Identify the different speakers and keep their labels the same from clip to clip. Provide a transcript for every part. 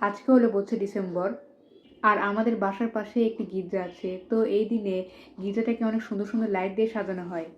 Speaker 1: আজকে হলো পঁচিশে ডিসেম্বর আর আমাদের বাসার পাশে একটি গির্জা আছে। তো এই দিনে গির্জাটাকে অনেক সুন্দর সুন্দর লাইট দিয়ে সাজানো হয়।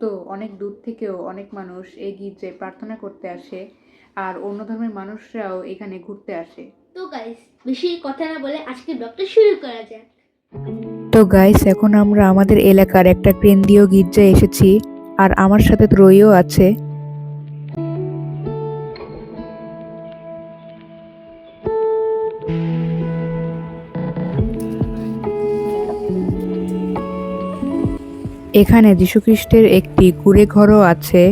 Speaker 1: তো অনেক দূর থেকেও অনেক মানুষ এই গির্জায় প্রার্থনা করতে আসে আর অন্য ধর্মের মানুষরাও এখানে ঘুরতে আসে।
Speaker 2: তো গাইস বেশি কথা না বলে আজকে ব্লগটা শুরু করা যাক।
Speaker 1: তো গাইস এখন আমরা আমাদের এলাকার একটা কেন্দ্রীয় গির্জায় এসেছি আর আমার সাথে ত্রয়ীও আছে। এখানে যীশুখ্রিস্টের একটি কুড়ে ঘরও আছে।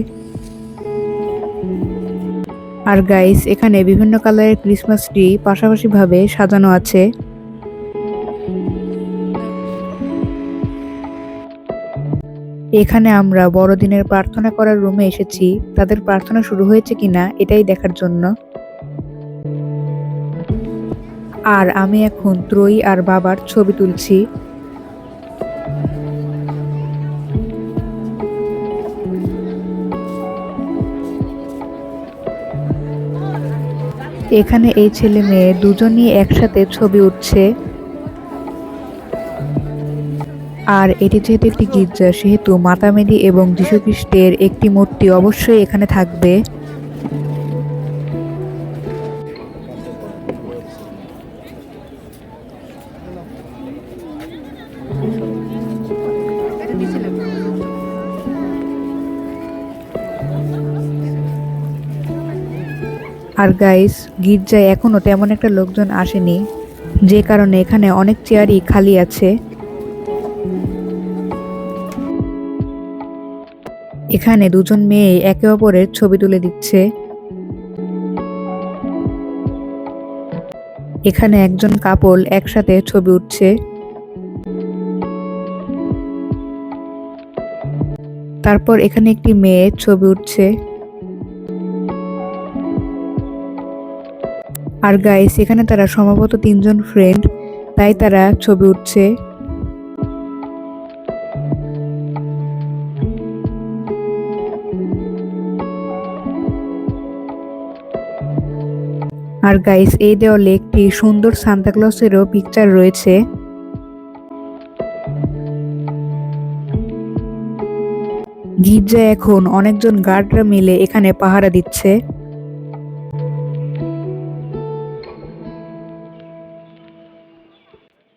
Speaker 1: আর গাইস এখানে বিভিন্ন কালারের ক্রিসমাস ট্রি পাশাপাশিভাবে সাজানো আছে। এখানে আমরা বড়দিনের প্রার্থনা করার রুমে এসেছি। তাদের প্রার্থনা শুরু হয়েছে কিনা এটাই দেখার জন্য। আর আমি এখন ত্রয়ী আর বাবার ছবি তুলছি। এখানে এই ছেলে মেয়ে দুজনই একসাথে ছবি উঠছে। আর এটি যেহেতু একটি গির্জা, সেহেতু মাতামেদি এবং যীশুখ্রিস্টের একটি মূর্তি অবশ্যই এখানে থাকবে। আর গাইস গির্জায় এখনও তেমন একটা লোকজন আসেনি। যে কারণে এখানে অনেক চেয়ারই খালি আছে। এখানে দুজন মেয়ে একে অপরের ছবি তুলে দিচ্ছে। এখানে একজন কাপল একসাথে ছবি উঠছে। তারপর এখানে একটি মেয়ে ছবি উঠছে। আর গাইস এখানে তারা সম্ভবত তিনজন ফ্রেন্ড তাই তারা ছবি উঠছে। আর গাইস এই দেওয়ালে একটি সুন্দর সান্তাক্লসেরও পিকচার রয়েছে। গির্জায় এখন অনেকজন গার্ডরা মিলে এখানে পাহারা দিচ্ছে।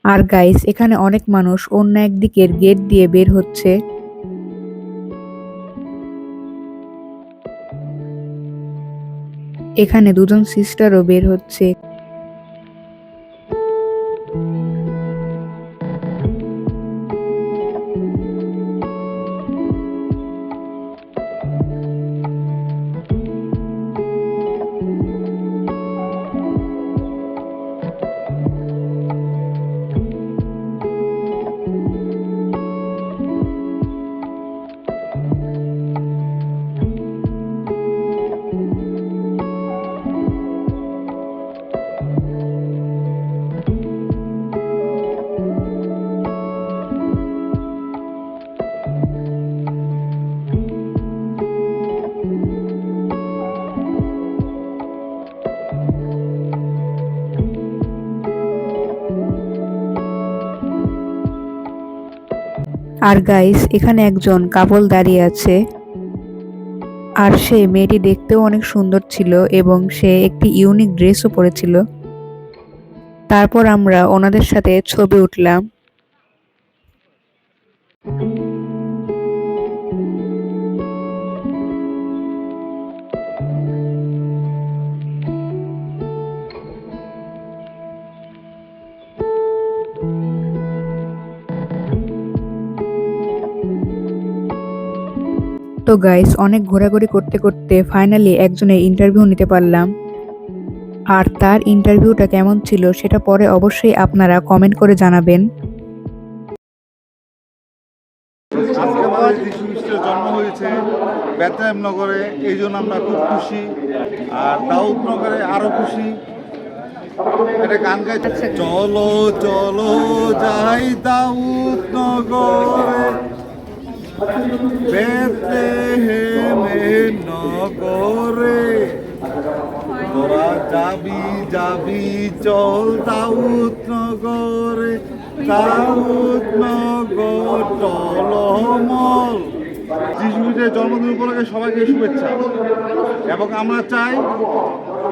Speaker 1: আর গাইস এখানে অনেক মানুষ অন্য একদিকের গেট দিয়ে বের হচ্ছে। এখানে দুজন সিস্টারও বের হচ্ছে। আর গাইস এখানে একজন কাপল দাঁড়িয়ে আছে। আর সে মেয়েটি দেখতেও অনেক সুন্দর ছিল এবং সে একটি ইউনিক ড্রেসও পরেছিল। তারপর আমরা ওনাদের সাথে ছবি উঠলাম। তো গাইস অনেক ঘোরাঘুরি করতে করতে ফাইনালি একজনের ইন্টারভিউ নিতে পারলাম। আর তার ইন্টারভিউটা কেমন ছিল সেটা পরে অবশ্যই আপনারা কমেন্ট করে জানাবেন।
Speaker 3: জন্ম হয়েছে নগরে এই জন্য আমরা খুব খুশি। আর দাউদ নগরে আরও খুশি। একটা গান গাইতে চলো চলো যাই দাউদ নগরে বেতলেহেমে নগরে তোরা যাবি যাবি, চল দাউদ নগরে। দাউদ নগর টলমল। যিশু জন্মদিন উপলক্ষে সবাইকে শুভেচ্ছা। এবং আমরা চাই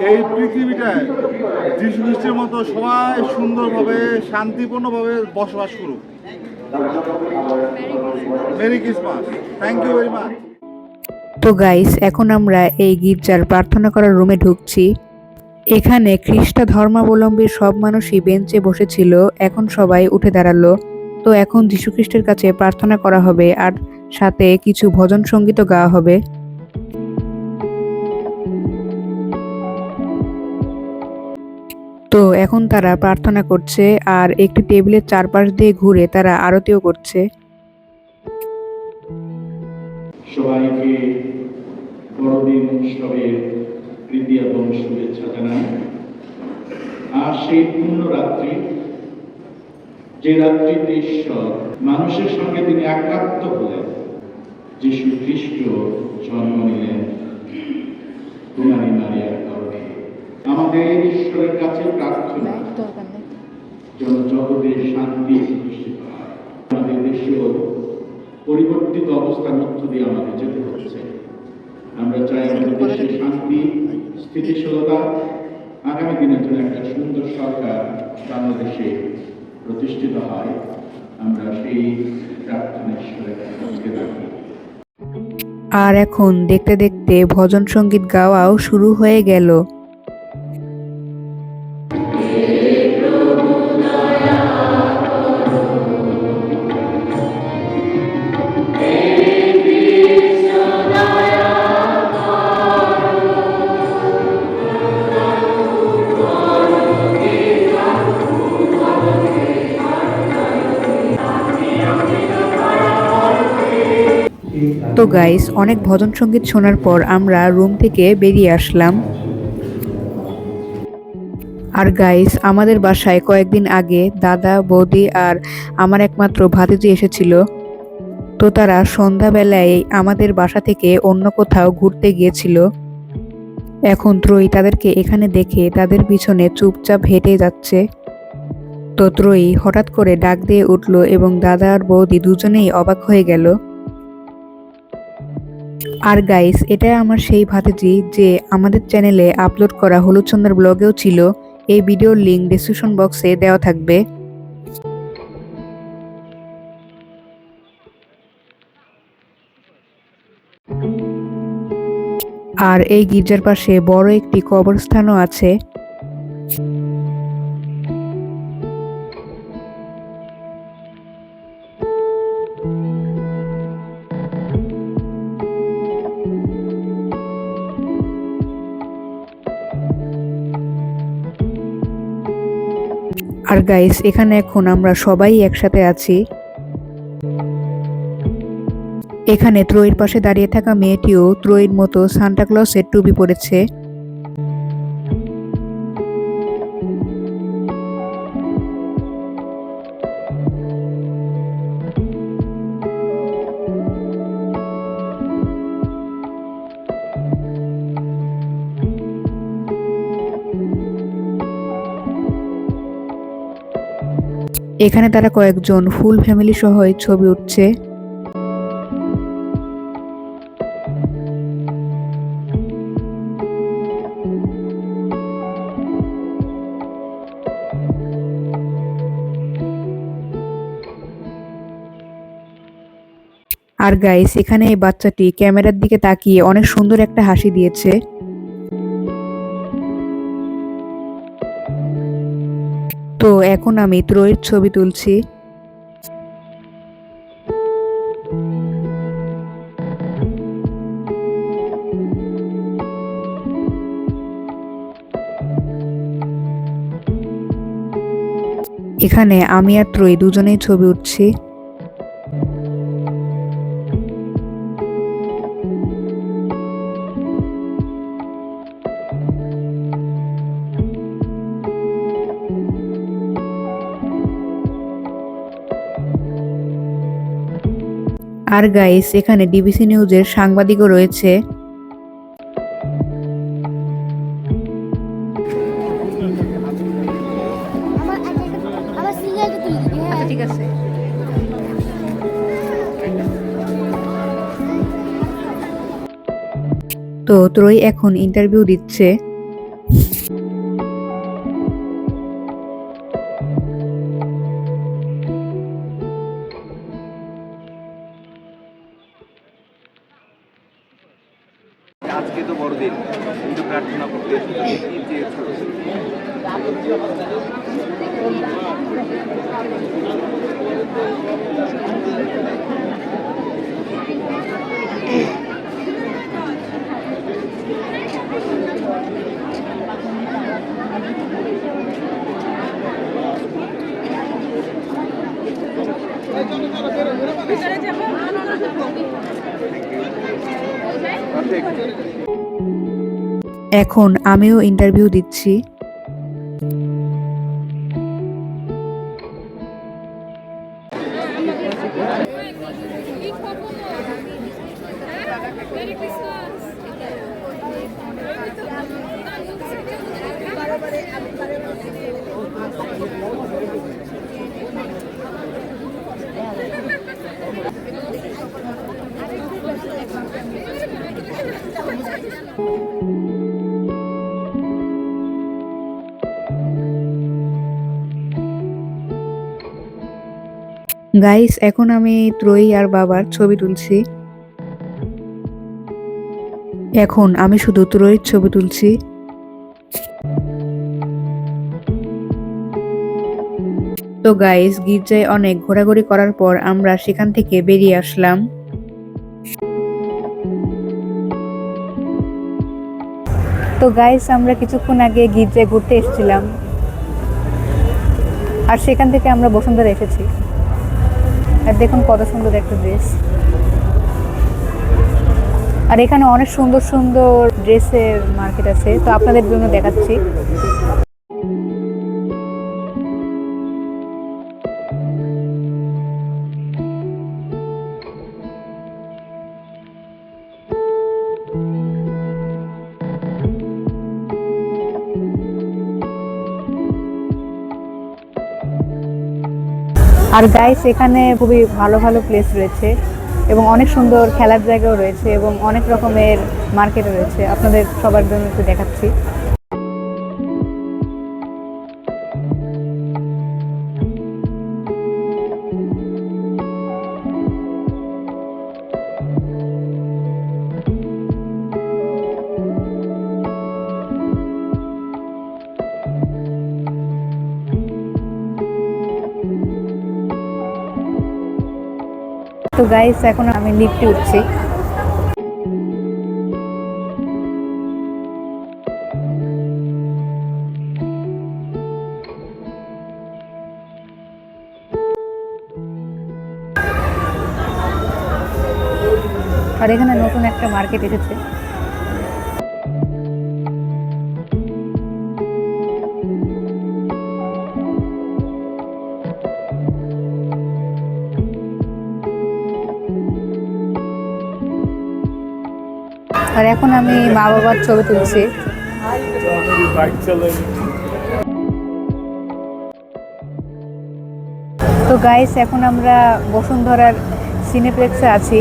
Speaker 3: এই পৃথিবীটায় যিশু খ্রিস্টের মতো সবাই সুন্দরভাবে, শান্তিপূর্ণভাবে বসবাস করুক। Merry Christmas thank you very much
Speaker 1: তো গাইস এখন আমরা এই গির্জার প্রার্থনা করার রুমে ঢুকছি। এখানে খ্রিস্ট ধর্মাবলম্বী সব মানুষই বেঞ্চে বসেছিল, এখন সবাই উঠে দাঁড়াল। তো এখন যীশুখ্রিস্টের কাছে প্রার্থনা করা হবে, আর সাথে কিছু ভজন সঙ্গীতও গাওয়া হবে। তো এখন তারা প্রার্থনা করছে আর একটি টেবিলের চারপাশ দিয়ে ঘুরে তারা আরতিও করছে।
Speaker 4: সবাইকে বড়দিন উৎসবের শুভেচ্ছা জানাই। আর সেই পূর্ণ রাত্রি, যে রাত্রিতে ঈশ্বর মানুষের সঙ্গে তিনি একাত্ম হলেন খ্রিস্ট জন্ম নিলেন। আমাদের ঈশ্বরের কাছে প্রার্থনা। যেন জগতের শান্তি প্রতিষ্ঠিত আমাদের দেশেও পরিবর্তিত অবস্থার মধ্য দিয়ে আমাদের যেতে হচ্ছে। আমরা চাই আমাদের দেশে শান্তি স্থিতিশীলতা আগামী দিনের জন্য একটা সুন্দর সরকার বাংলাদেশে প্রতিষ্ঠিত হয়। আমরা সেই প্রার্থনা ঈশ্বরের কাছে রাখি।
Speaker 1: আর এখন দেখতে দেখতে ভজন সংগীত গাওয়াও শুরু হয়ে গেল। তো গাইস অনেক ভজন সংগীত শোনার পর আমরা রুম থেকে বেরিয়ে আসলাম। আর গাইস আমাদের বাসায় কয়েকদিন আগে দাদা, বৌদি আর আমার একমাত্র ভাতিজি এসেছিল। তো তারা সন্ধ্যাবেলায় আমাদের বাসা থেকে অন্য কোথাও ঘুরতে গিয়েছিল। এখন ত্রয়ী তাদেরকে এখানে দেখে তাদের পিছনে চুপচাপ হেঁটে যাচ্ছে। তো ত্রয়ী হঠাৎ করে ডাক দিয়ে উঠল এবং দাদা আর বৌদি দুজনেই অবাক হয়ে গেল। আর গাইস এটা আমার সেই ভাতিজি যে আমাদের চ্যানেলে আপলোড করা হলুদ চন্দ্র ব্লগেও ছিল। এই ভিডিওর লিঙ্ক ডিসক্রিপশন বক্সে দেওয়া থাকবে। আর এই গির্জার পাশে বড় একটি কবরস্থানও আছে। আর গাইস এখানে এখন আমরা সবাই একসাথে আছি। এখানে ত্রয়ীর পাশে দাঁড়িয়ে থাকা মেয়েটিও ত্রয়ীর মতো সান্টাক্লসের টুপি পরেছে। এখানে তারা কয়েকজন ফুল ফ্যামিলি সহ ছবি উঠছে। আর গাইস এখানে এই বাচ্চাটি ক্যামেরার দিকে তাকিয়ে অনেক সুন্দর একটা হাসি দিয়েছে। এখন আমি ত্রয়ের ছবি তুলছি। এখানে আমি আর ত্রয়ী দুজনেই ছবি উঠছি। আর গাইস এখানে ডিবিসি নিউজের সাংবাদিকও রয়েছে। ঠিক আছে। তো ত্রয়ী এখন ইন্টারভিউ দিচ্ছে। এখন আমিও ইন্টারভিউ দিচ্ছি। গাইস এখন আমি ত্রয়ী আর বাবার ছবি তুলছি। এখন আমি শুধু ত্রয়ীর ছবি তুলছি। তো গাইস গির্জায় অনেক ঘোরাঘুরি করার পর আমরা সেখান থেকে বেরিয়ে আসলাম। তো গাইস আমরা কিছুক্ষণ আগে গির্জায় ঘুরতে এসেছিলাম। আর সেখান থেকে আমরা বসুন্ধরা এসেছি। আর দেখুন কত সুন্দর একটা ড্রেস আর এখানে অনেক সুন্দর সুন্দর ড্রেসের মার্কেট আছে। তো আপনাদের জন্য দেখাচ্ছি। আর গাইস এখানে খুবই ভালো ভালো প্লেস রয়েছে এবং অনেক সুন্দর খেলার জায়গাও রয়েছে এবং অনেক রকমের মার্কেটও রয়েছে। আপনাদের সবার জন্য একটু দেখাচ্ছি। তো গাইস এখন আমি লিফটে উঠছি। আর এখানে নতুন একটা মার্কেট এসেছে। আর এখন আমি মা বাবার ছবি তুলছি। তো গাইস এখন আমরা বসুন্ধরার সিনেপ্লেক্সে আছি।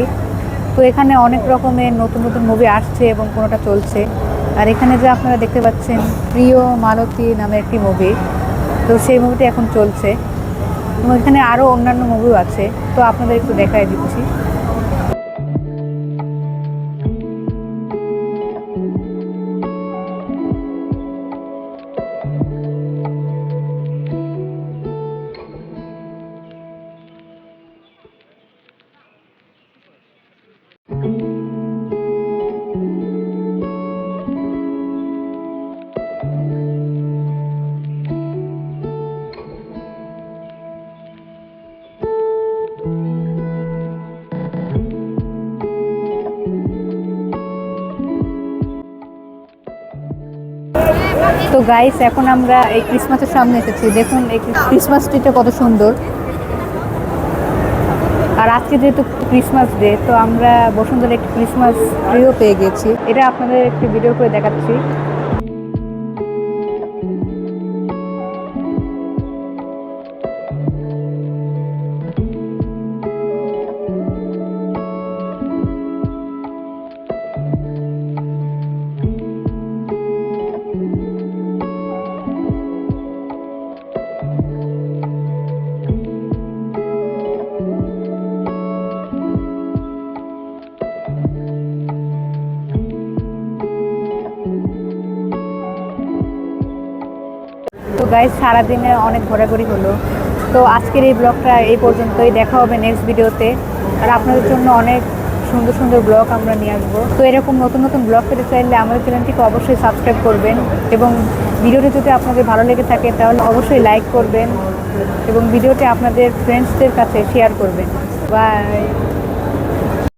Speaker 1: তো এখানে অনেক রকমের নতুন নতুন মুভি আসছে এবং কোনোটা চলছে। আর এখানে যে আপনারা দেখতে পাচ্ছেন, প্রিয় মালতী নামে একটি মুভি তো সেই মুভিটি এখন চলছে। এবং এখানে আরও অন্যান্য মুভিও আছে। তো আপনাদের একটু দেখাই দিচ্ছি। গাইস এখন আমরা এই ক্রিসমাসের সামনে এসেছি। দেখুন, এই ক্রিসমাস ট্রিটা কত সুন্দর। আর আজকে যেহেতু ক্রিসমাস ডে তো আমরা বসুন্ধরা একটি ক্রিসমাস ট্রিও পেয়ে গেছি। এটা আপনাদের একটি ভিডিও করে দেখাচ্ছি। তো গাইজ সারাদিনে অনেক ঘোরাঘুরি হলো। তো আজকের এই ব্লগটা এই পর্যন্তই। দেখা হবে নেক্সট ভিডিওতে আর আপনাদের জন্য অনেক সুন্দর সুন্দর ব্লগ আমরা নিয়ে আসব। তো এরকম নতুন নতুন ব্লগ পেতে চাইলে আমাদের চ্যানেলটিকে অবশ্যই সাবস্ক্রাইব করবেন। এবং ভিডিওটি যদি আপনাদের ভালো লেগে থাকে, তাহলে অবশ্যই লাইক করবেন এবং ভিডিওটি আপনাদের ফ্রেন্ডসদের কাছে শেয়ার করবেন। বাই